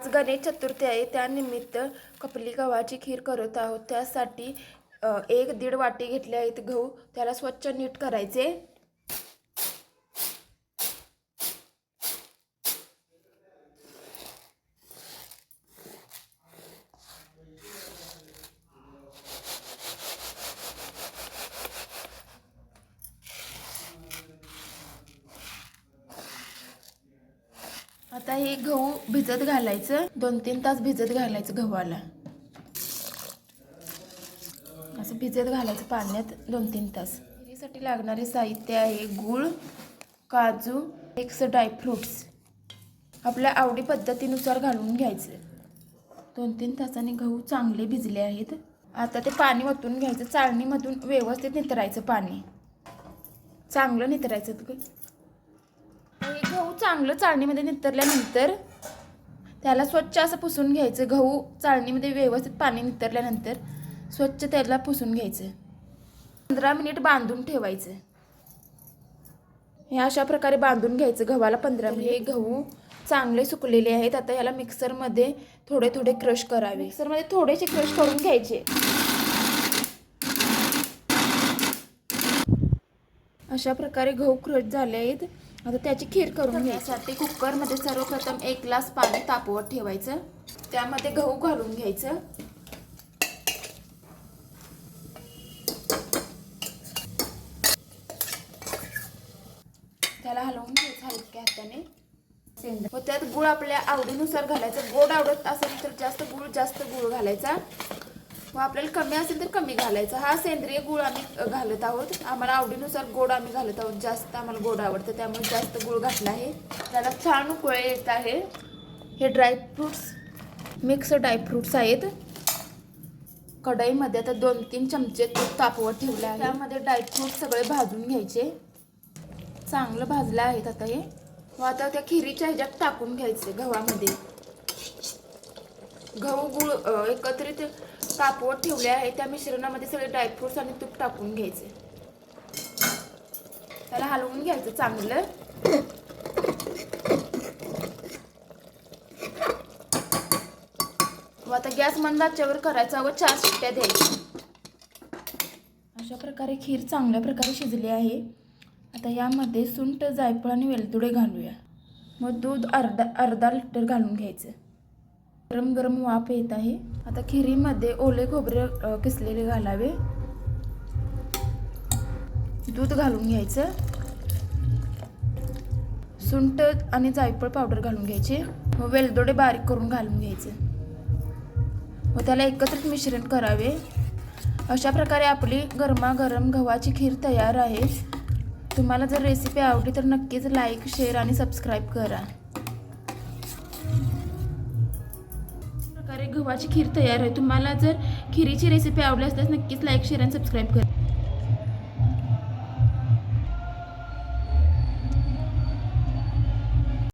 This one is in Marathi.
आज गणेश चतुर्थी आहे. त्यानिमित्त कपली गव्हाची खीर करत आहोत. त्यासाठी एक दीड वाटी घेतले आहेत गहू. त्याला स्वच्छ नीट करायचे. आता हे गहू भिजत घालायचं. दोन तीन तास भिजत घालायचं गव्हाला. असं भिजत घालायचं पाण्यात दोन तीन तास. खिरीसाठी लागणारे साहित्य आहे गूळ काजू मिक्स ड्रायफ्रुट्स आपल्या आवडी पद्धतीनुसार घालून घ्यायचं. दोन तीन तासाने गहू चांगले भिजले आहेत. आता ते पाणी वतून घ्यायचं. चाळणीमधून व्यवस्थित नितरायचं पाणी. चांगलं नितरायचं. हे गहू चांगलं चाळणीमध्ये नितरल्यानंतर त्याला स्वच्छ असं पुसून घ्यायचं. गहू चाळणीमध्ये व्यवस्थित पाणी नितरल्यानंतर स्वच्छ त्याला पुसून घ्यायचं. पंधरा मिनिट बांधून ठेवायचं. हे अशा प्रकारे बांधून घ्यायचं गव्हाला पंधरा मिनिट हे गहू चांगले सुकलेले आहेत. आता ह्याला मिक्सरमध्ये थोडे थोडे क्रश करावे. मिक्सरमध्ये थोडेसे क्रश करून घ्यायचे. अशा प्रकारे गहू क्रश झाले आहेत. आता त्याची खीर करून घ्यायसाठी कुकरमध्ये सर्वप्रथम एक ग्लास पाणी तापवत ठेवायचं. त्यामध्ये गहू घालून घ्यायचं. त्याला हलवून घ्यायचं हलक्या हाताने. व त्यात गुळ आपल्या आवडीनुसार घालायचा. गोड आवडत असेल तर जास्त गुळ जास्त गुळ घालायचा. व आपल्याला कमी असेल तर कमी घालायचं. हा सेंद्रिय गुळ आम्ही घालत आहोत. आम्हाला आवडीनुसार गोड आम्ही घालत आहोत. जास्त आम्हाला गोड आवडतं त्यामुळे जास्त गुळ घातला आहे. त्याला छान उकळे येत आहे. हे ड्रायफ्रुट्स मिक्स ड्रायफ्रुट्स आहेत. कढईमध्ये आता दोन तीन चमचे तूप तापवत ठेवले आहे. त्यामध्ये ड्रायफ्रूट सगळे भाजून घ्यायचे. चांगलं भाजलं आहेत आता हे. व आता त्या खिरीच्या ह्याच्यात टाकून घ्यायचे गव्हामध्ये. गहू गुळ एकत्रित तापवत ठेवले आहे त्या मिश्रणामध्ये सगळे ड्रायफ्रुट्स आणि तूप टाकून घ्यायचे. त्याला हलवून घ्यायचं चांगलं. व आता गॅस मंद आचेवर करायचा व चार शिट्ट्या द्यायच्या. अशा प्रकारे खीर चांगल्या प्रकारे शिजली आहे. आता यामध्ये सुंठ जायफळ आणि वेलदुडे घालूया. मग दूध अर्धा अर्धा लिटर घालून घ्यायचं. गरम गरम वाफ येत आहे. आता खिरीमध्ये ओले खोबरे किसलेले घालावे. दूध घालून घ्यायचं. सुंट आणि जायफळ पावडर घालून घ्यायचे. व वेलदोडे बारीक करून घालून घ्यायचे. व त्याला एकत्रित मिश्रण करावे. अशा प्रकारे आपली गरमागरम गव्हाची खीर तयार आहे. तुम्हाला जर रेसिपी आवडली तर नक्कीच लाईक शेअर आणि सबस्क्राईब करा. गव्हाची खीर तयार आहे. तुम्हाला जर खिरीची रेसिपी आवडली असल्यास नक्कीच लाईक शेअर आणि सबस्क्राईब करा.